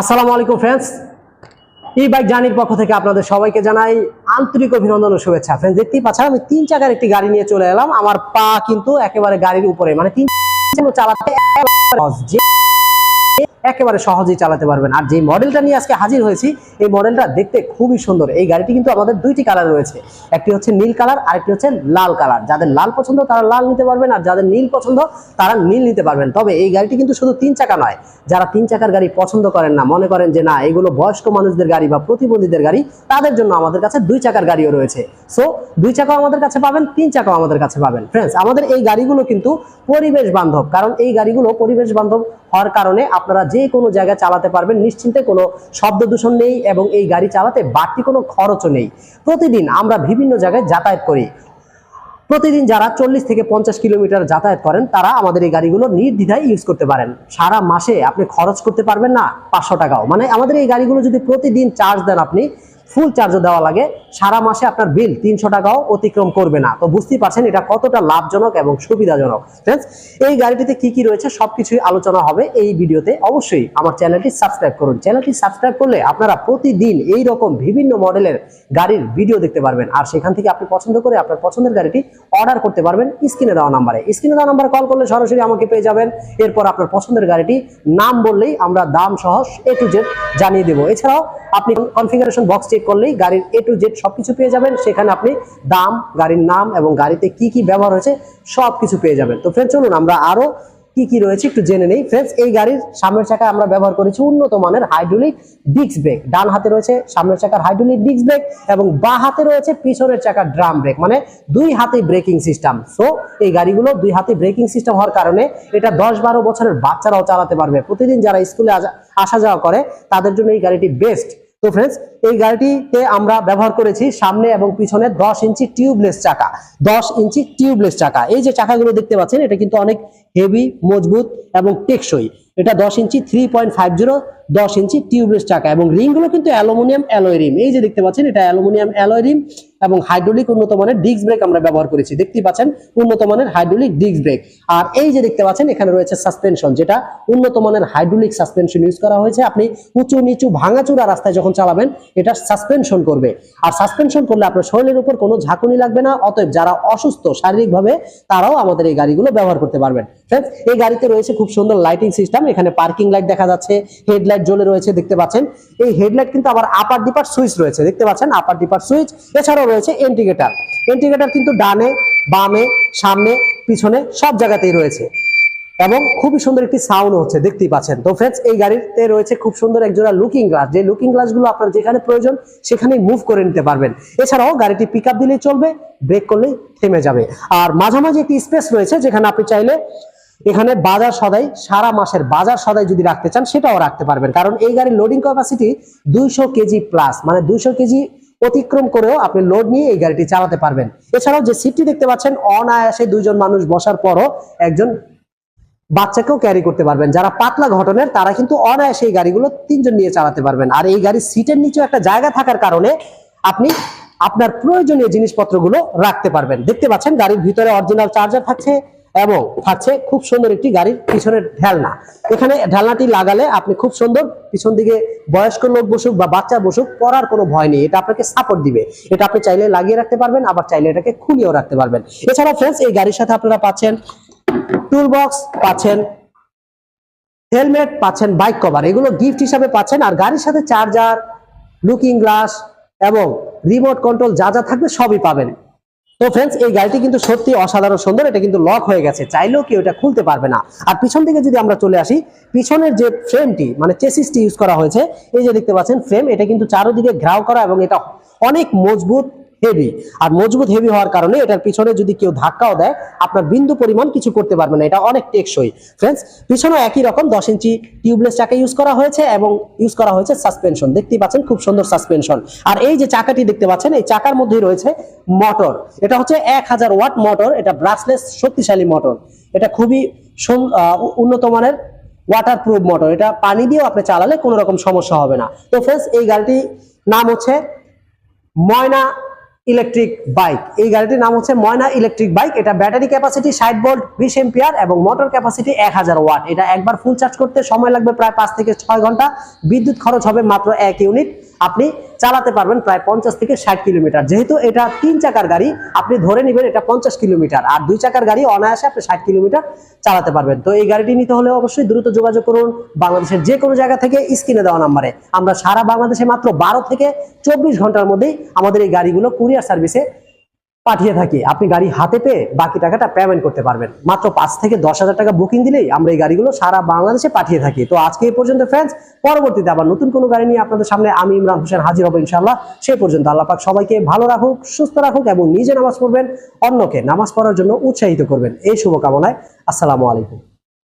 আসসালামু আলাইকুম ফ্রেন্ডস ই বাইক জার্নির পক্ষ থেকে আপনাদের সবাইকে জানাই আন্তরিক অভিনন্দন ও শুভেচ্ছা। ফ্রেন্ডস দেখতেই পাচ্ছেন, আমি তিন চাকার একটি গাড়ি নিয়ে চলে এলাম। আমার পা কিন্তু একেবারে গাড়ির উপরে মানে তিন চালাতে একেবারে সহজেই চালাতে পারবেন। আর যে মডেলটা নিয়ে আজকে হাজির হয়েছি, এই মডেলটা দেখতে খুবই সুন্দর। এই গাড়িটি কিন্তু আমাদের দুইটি কালার রয়েছে। একটি হচ্ছে নীল কালার, আরেকটি হচ্ছে লাল কালার। যাদের লাল পছন্দ, তারা লাল নিতে পারবেন, আর যাদের নীল পছন্দ, তারা নীল নিতে পারবেন। তবে এই গাড়িটি কিন্তু শুধু তিন চাকা নয়, যারা তিন চাকার গাড়ি পছন্দ করেন না, মনে করেন যে না, এগুলো বয়স্ক মানুষদের গাড়ি বা প্রতিবন্ধীদের গাড়ি, তাদের জন্য আমাদের কাছে দুই চাকার গাড়িও রয়েছে। সো দুই চাকাও আমাদের কাছে পাবেন, তিন চাকাও আমাদের কাছে পাবেন। ফ্রেন্ডস আমাদের এই গাড়িগুলো কিন্তু পরিবেশ বান্ধব। কারণ এই গাড়িগুলো পরিবেশ বান্ধব হওয়ার কারণে আপনারা যে কোনো জায়গায় চালাতে পারবেন। নিশ্চিন্তে কোনো শব্দ দূষণ নেই এবং এই গাড়ি চালাতে বাড়তি কোনো খরচও নেই। প্রতিদিন আমরা বিভিন্ন জায়গায় যাতায়াত করি। প্রতিদিন যারা চল্লিশ থেকে পঞ্চাশ কিলোমিটার যাতায়াত করেন, তারা আমাদের এই গাড়িগুলো নির্দ্বিধায় ইউজ করতে পারেন। সারা মাসে আপনি খরচ করতে পারবেন না পাঁচশো টাকাও। মানে আমাদের এই গাড়িগুলো যদি প্রতিদিন চার্জ দেন আপনি ফুল চার্জও দেওয়া লাগে। সারা মাসে আপনার বিল তিনশো টাকাও অতিক্রম করবে না। তো বুঝতেই পারছেন, এটা কতটা লাভজনক এবং সুবিধাজনক। ফ্রেন্ডস এই গাড়িটিতে কি কি রয়েছে সবকিছুই আলোচনা হবে এই ভিডিওতে। অবশ্যই আমার চ্যানেলটি সাবস্ক্রাইব করুন। চ্যানেলটি সাবস্ক্রাইব করলে আপনারা প্রতিদিন এই রকম বিভিন্ন মডেলের গাড়ির ভিডিও দেখতে পারবেন। আর সেখান থেকে আপনি পছন্দ করে আপনার পছন্দের গাড়িটি অর্ডার করতে পারবেন স্ক্রিনে দেওয়া নাম্বারে স্ক্রিনে দেওয়া নাম্বারে কল করলে সরাসরি আমাকে পেয়ে যাবেন। এরপর আপনার পছন্দের গাড়িটি নাম বললেই আমরা দাম সহ এ টু জেড জানিয়ে দেবো। এছাড়াও আপনি কনফিগারেশন বক্স চেক করলেই গাড়ির এ টু জেড সব কিছু পেয়ে যাবেন। সেখানে আপনি দাম, গাড়ির নাম এবং গাড়িতে কি কি ব্যবহার হয়েছে সব কিছু পেয়ে যাবেন। তো ফ্রেন্ড চলুন, আমরা আরও কি কি রয়েছে একটু জেনে নেই। ফ্রেন্ডস এই গাড়ির সামনের চাকায় আমরা ব্যবহার করেছি উন্নত মানের হাইড্রোলিক ডিস্ক ব্রেক ডান হাতে রয়েছে সামনের চাকার হাইড্রোলিক ডিস্ক ব্রেক এবং বা হাতে রয়েছে পিছনের চাকার ড্রাম ব্রেক মানে দুই হাতে ব্রেকিং সিস্টেম সো এই গাড়িগুলো দুই হাতে ব্রেকিং সিস্টেম হওয়ার কারণে এটা দশ বারো বছরের বাচ্চারাও চালাতে পারবে। প্রতিদিন যারা স্কুলে আসা যাওয়া করে, তাদের জন্য এই গাড়িটি বেস্ট তো ফ্রেন্ডস এই গাড়িটিতে আমরা ব্যবহার করেছি সামনে এবং পিছনে দশ ইঞ্চি টিউবলেস চাকা। দশ ইঞ্চি টিউবলেস চাকা। এই যে চাকাগুলো দেখতে পাচ্ছেন, এটা কিন্তু অনেক হেভি মজবুত এবং টেকসই। এটা দশ inch three point five zero দশ ইঞ্চি টিউবলেস চাকা এবং রিংগুলো কিন্তু অ্যালুমিনিয়াম অ্যালয় রিম। এই যে দেখতে পাচ্ছেন, এটা অ্যালুমিনিয়াম অ্যালয় রিম। এবং হাইড্রোলিক উন্নত মানের ডিস্ক ব্রেক আমরা ব্যবহার করেছি। দেখতে পাচ্ছেন, উন্নত মানের হাইড্রোলিক ডিস্ক ব্রেক আর এই যে দেখতে পাচ্ছেন, এখানে রয়েছে সাসপেনশন যেটা উন্নত মানের হাইড্রোলিক সাসপেনশন ইউজ করা হয়েছে। আপনি উঁচু নিচু ভাঙাচুরা রাস্তায় যখন চালাবেন, এটা সাসপেনশন করবে। আর সাসপেনশন করলে আপনার শরীরের উপর কোনো ঝাঁকুনি লাগবে না, অতএব যারা অসুস্থ শারীরিকভাবে, তারাও আমাদের এই গাড়িগুলো ব্যবহার করতে পারবেন। ফ্রেন্ডস এই গাড়িতে রয়েছে খুব সুন্দর লাইটিং সিস্টেম এখানে পার্কিং লাইট দেখা যাচ্ছে হেডলাইট জ্বলে রয়েছে, দেখতে পাচ্ছেন। এই হেডলাইট কিন্তু আবার আপার ডিপার সুইচ রয়েছে, দেখতে পাচ্ছেন? আপার ডিপার সুইচ এছাড়াও রয়েছে ইন্ডিকেটার ইন্ডিকেটার কিন্তু ডানে, বামে, সামনে, পিছনে সব জায়গাতেই রয়েছে। এবং খুবই সুন্দর একটি সাউন্ড হচ্ছে, দেখতেই পাচ্ছেন। তো ফ্রেন্ডস এই গাড়িতে রয়েছে খুব সুন্দর একজোড়া লুকিং গ্লাস যে লুকিং গ্লাসগুলো আপনার যেখানে প্রয়োজন, সেখানেই মুভ করে নিতে পারবেন। এছাড়াও গাড়িটি পিক আপ দিলেই চলবে ব্রেক করলেই থেমে যাবে। আর মাঝামাঝি একটি স্পেস রয়েছে, যেখানে আপনি চাইলে এখানে বাজার সদাই, সারা মাসের বাজার সদাই যদি রাখতে চান, সেটাও রাখতে পারবেন। কারণ এই গাড়ির লোডিং ক্যাপাসিটি দুইশো কেজি প্লাস মানে দুইশো কেজি অতিক্রম করেও আপনি লোড নিয়ে এই গাড়িটি চালাতে পারবেন। এছাড়াও যে সিটটি দেখতে পাচ্ছেন, অনায়াসে দুইজন মানুষ বসার পরও একজন বাচ্চাকেও ক্যারি করতে পারবেন। যারা পাতলা ঘটনের, তারা কিন্তু অনায়াসে এই গাড়িগুলো তিনজন নিয়ে চালাতে পারবেন। আর এই গাড়ির সিটের নিচেও একটা জায়গা থাকার কারণে আপনি আপনার প্রয়োজনীয় জিনিসপত্রগুলো রাখতে পারবেন। দেখতে পাচ্ছেন, গাড়ির ভিতরে অরিজিনাল চার্জার থাকছে এবং থাকছে খুব সুন্দর একটি গাড়ির পিছনের ঢেলনা। এখানে ঢেলনাটি লাগালে আপনি খুব সুন্দর পিছন দিকে বয়স্ক লোক বসুক বা বাচ্চা বসুক, পড়ার কোনো ভয় নেই। এটা আপনাকে সাপোর্ট দিবে। এটা আপনি চাইলে লাগিয়ে রাখতে পারবেন, আবার চাইলে এটাকে খুলিয়েও রাখতে পারবেন। এছাড়া ফ্রেন্ডস এই গাড়ির সাথে আপনারা পাচ্ছেন টুল বক্স পাচ্ছেন হেলমেট পাচ্ছেন বাইক কভার এগুলো গিফট হিসাবে পাচ্ছেন। আর গাড়ির সাথে চার্জার লুকিং গ্লাস এবং রিমোট কন্ট্রোল যা যা থাকবে সবই পাবেন। তো ফ্রেন্ডস এই গাড়িটি কিন্তু সত্যি অসাধারণ সুন্দর, এটা কিন্তু লক হয়ে গেছে, চাইলেও কেউ এটা খুলতে পারবে না। আর পিছন দিকে যদি আমরা চলে আসি, পিছনের যে ফ্রেমটি মানে চেসিসটি ইউজ করা হয়েছে, এই যে দেখতে পাচ্ছেন ফ্রেম এটা কিন্তু চারোদিকে ঘ্রাও করা এবং এটা অনেক মজবুত হেভি আর মজবুত হেভি হওয়ার কারণে এটার পিছনে যদি কেউ ধাক্কাও দেয়, আপনার বিন্দু পরিমাণ কিছু করতে পারবে না। এটা অনেক টেকসই। ফ্রেন্ডস পিছনেও একই রকম দশ ইঞ্চি টিউবলেস চাকা ইউজ করা হয়েছে এবং ইউজ করা হয়েছে সাসপেনশন দেখতেই পাচ্ছেন খুব সুন্দর সাসপেনশন আর এই যে চাকাটি দেখতে পাচ্ছেন, এই চাকার মধ্যেই রয়েছে মোটর এটা হচ্ছে এক হাজার ওয়াট মোটর এটা ব্রাসলেস শক্তিশালী মোটর এটা খুবই উন্নত মানের ওয়াটার প্রুফ মোটর এটা পানি দিয়েও আপনি চালালে কোনো রকম সমস্যা হবে না। তো ফ্রেন্ডস এই গাড়িটি নাম হচ্ছে ময়না ইলেকট্রিক বাইক এই গাড়িটির নাম হচ্ছে ময়না ইলেকট্রিক বাইক এটা ব্যাটারি ক্যাপাসিটি ষাট ভোল্ট বিশ এম্পিয়ার এবং মোটর ক্যাপাসিটি এক হাজার ওয়াট এটা একবার ফুল চার্জ করতে সময় লাগবে প্রায় পাঁচ থেকে ছয় ঘণ্টা। বিদ্যুৎ খরচ হবে মাত্র এক ইউনিট আপনি চালাতে পারবেন প্রায় পঞ্চাশ থেকে ষাট কিলোমিটার। যেহেতু এটা তিন চাকার গাড়ি, আপনি ধরে নেবেন এটা পঞ্চাশ কিলোমিটার। আর দুই চাকার গাড়ি অনায়াসে আপনি ষাট কিলোমিটার চালাতে পারবেন। তো এই গাড়িটি নিতে হলে অবশ্যই দ্রুত যোগাযোগ করুন বাংলাদেশের যে কোনো জায়গা থেকে স্ক্রিনে দেওয়া নাম্বারে। আমরা সারা বাংলাদেশে মাত্র বারো থেকে চব্বিশ ঘণ্টার মধ্যেই আমাদের এই গাড়িগুলো কুরিয়ার সার্ভিসে পাঠিয়ে থাকি। আপনি গাড়ি হাতে পেয়ে বাকি টাকাটা পেমেন্ট করতে পারবেন। মাত্র পাঁচ থেকে দশ হাজার টাকা বুকিং দিলেই আমরা এই গাড়িগুলো সারা বাংলাদেশে পাঠিয়ে থাকি। তো আজকে এই পর্যন্ত ফ্রেন্ডস পরবর্তীতে আবার নতুন কোনো গাড়ি নিয়ে আপনাদের সামনে আমি ইমরান হোসেন হাজির হব ইনশাল্লাহ সেই পর্যন্ত আল্লাহ পাক সবাইকে ভালো রাখুক, সুস্থ রাখুক এবং নিজে নামাজ পড়বেন, অন্যকে নামাজ পড়ার জন্য উৎসাহিত করবেন। এই শুভকামনায় আসসালামু আলাইকুম।